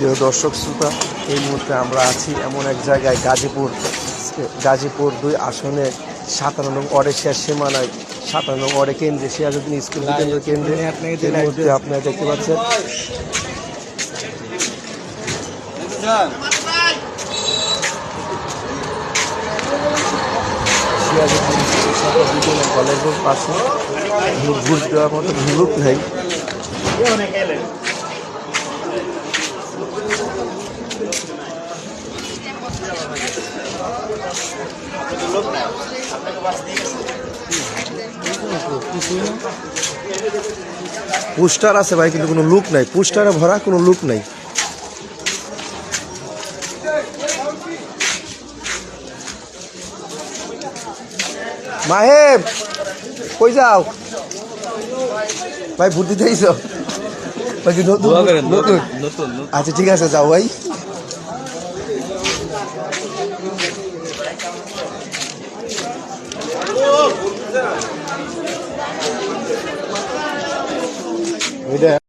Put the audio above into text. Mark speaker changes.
Speaker 1: প্রিয় দর্শক শ্রোতা এই মুহূর্তে আমরা আছি এমন এক জায়গায় গাজীপুর। গাজীপুর দুই আসনে সাতান্ন নং ওয়ার্ডের শেষ সীমানায় সাতান্ন নং ওয়ার্ডে কেন্দ্রে সিরাজউদ্দিন স্কুল কেন্দ্র কেন্দ্রে। এই মুহূর্তে আপনারা দেখতে পাচ্ছেন। স্কুল কলেজের পাশে। ঘুষ দেওয়ার মতো লোক নেই। পোস্টার আছে ভাই কিন্তু কোনো লুক নাই। পোস্টারে ভরা কোনো লুক নাই। মাহেব কই যাও? ভাই ভোট দিতে আইছো নতুন নতুন। আচ্ছা ঠিক আছে যাও ভাই। 의대